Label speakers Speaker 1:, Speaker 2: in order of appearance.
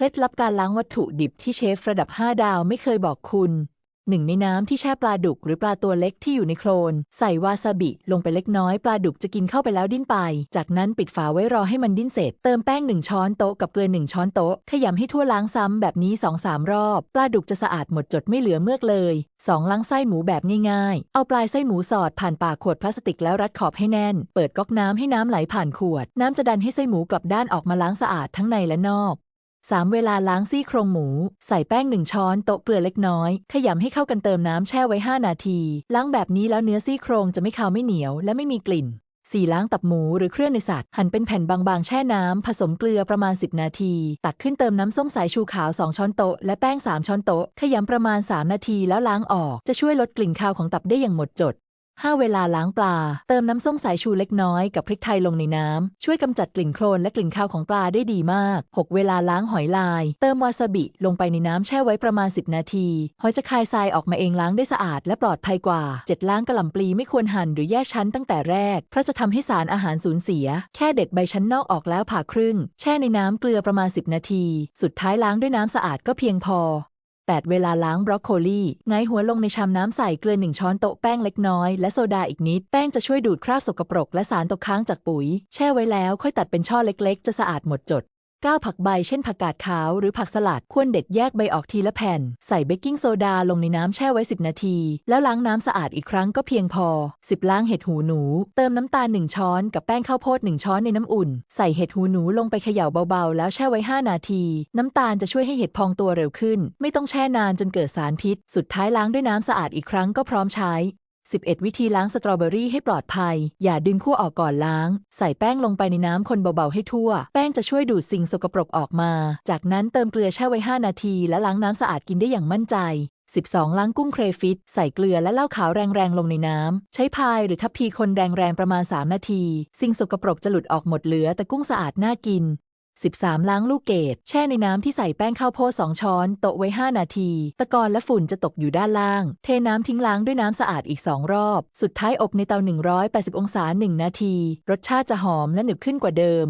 Speaker 1: เคล็ดลับการล้างวัตถุดิบที่เชฟระดับ 5 ดาวไม่เคยบอกคุณหนึ่งในน้ำที่แช่ปลาดุกหรือปลาตัวเล็กที่อยู่ในโคลน ใส่วาซาบิลงไปเล็กน้อย ปลาดุกจะกินเข้าไปแล้วดิ้นไป จากนั้นปิดฝาไว้รอให้มันดิ้นเสร็จ เติมแป้ง 1 ช้อนโต๊ะกับเกลือ 1 ช้อนโต๊ะ ขยำให้ทั่วล้างซ้ำแบบนี้ 2-3 รอบ ปลาดุกจะสะอาดหมดจดไม่เหลือเมือกเลย 2. ล้างไส้หมูแบบง่ายๆ เอาปลายไส้หมูสอดผ่านปากขวดพลาสติกแล้วรัดขอบให้แน่น เปิดก๊อกน้ำให้น้ำไหลผ่านขวด น้ำจะดันให้ไส้หมูกลับด้านออกมาล้างสะอาดทั้งในและนอก 3. เวลาล้างซี่โครงหมู ใส่แป้ง 1 ช้อนโต๊ะเกลือเล็กน้อย ขยำให้เข้ากันเติมน้ำแช่ไว้ 5 นาที ล้างแบบนี้แล้วเนื้อซี่โครงจะไม่คาวไม่เหนียวและไม่มีกลิ่น 4. ล้างตับหมูหรือเครื่องในสัตว์ หั่นเป็นแผ่นบางๆ แช่น้ำ ผสมเกลือประมาณ 10 นาที ตักขึ้นเติมน้ำส้มสายชูขาว 2 ช้อนโต๊ะและแป้ง 3 ช้อนโต๊ะ ขยำประมาณ 3 นาทีแล้วล้างออก จะช่วยลดกลิ่นคาวของตับได้อย่างหมดจด 5 เวลาล้างปลา เติมน้ำส้มสายชูเล็กน้อยกับพริกไทยลงในน้ำ ช่วยกำจัดกลิ่นโคลนและกลิ่นคาวของปลาได้ดีมาก 6 เวลาล้างหอยลาย เติมวาซาบิลงไปในน้ำแช่ไว้ประมาณ 10 นาที หอยจะคายทรายออกมาเองล้างได้สะอาดและปลอดภัยกว่า 7 ล้างกระหล่ำปลีไม่ควรหั่นหรือแยกชั้นตั้งแต่แรก เพราะจะทำให้สารอาหารสูญเสีย แค่เด็ดใบชั้นนอกออกแล้วผ่าครึ่ง แช่ในน้ำเกลือประมาณ 10 นาที สุดท้ายล้างด้วยน้ำสะอาดก็เพียงพอ 8 เวลาล้างบรอกโคลีไงายหัวลงในชามน้ำใส่เกลือ 1 ช้อนโต๊ะแป้งเล็กน้อย และโซดาอีกนิด แป้งจะช่วยดูดคราบสกปรก และสารตกค้างจากปุ๋ย แช่ไว้แล้วค่อยตัดเป็นช่อเล็กๆ จะสะอาดหมดจด 9 ผักใบเช่นผักกาดขาวหรือผักสลัดควรเด็ดแยกใบออกทีละแผ่น ใส่เบกกิ้งโซดาลงในน้ำแช่ไว้ 10 นาที แล้วล้างน้ำสะอาดอีกครั้งก็เพียงพอ 10 ล้างเห็ดหูหนู เติมน้ำตาล 1 ช้อนกับแป้งข้าวโพด 1 ช้อนในน้ำอุ่น ใส่เห็ดหูหนูลงไปเขย่าเบาๆ แล้วแช่ไว้ 5 นาที น้ำตาลจะช่วยให้เห็ดพองตัวเร็วขึ้น ไม่ต้องแช่นานจนเกิดสารพิษ สุดท้ายล้างด้วยน้ำสะอาดอีกครั้งก็พร้อมใช้ 11 วิธีล้างสตรอเบอรี่ให้ปลอดภัย อย่าดึงขั้วออกก่อนล้าง ใส่แป้งลงไปในน้ำคนเบาๆให้ทั่ว แป้งจะช่วยดูดสิ่งสกปรกออกมา จากนั้นเติมเกลือแช่ไว้ 5 นาที และล้างน้ำสะอาดกินได้อย่างมั่นใจ 12 ล้างกุ้งเครฟิตใส่เกลือและเหล้าขาวแรงๆ ลงในน้ำ ใช้พายหรือทัพพีคนแรงๆ ประมาณ 3 นาที สิ่งสกปรกจะหลุดออกหมดเหลือแต่กุ้งสะอาดน่ากิน 13 ล้างลูกเกดแช่ในน้ำที่ใส่แป้งข้าวโพด2ช้อนโตะไว้ 5 นาที ตะกอนและฝุ่นจะตกอยู่ด้านล่าง เทน้ำทิ้งล้างด้วยน้ำสะอาดอีก 2 รอบ สุดท้ายอบในเตา 180 องศา 1 นาที รสชาติจะหอมและหนึบขึ้นกว่าเดิม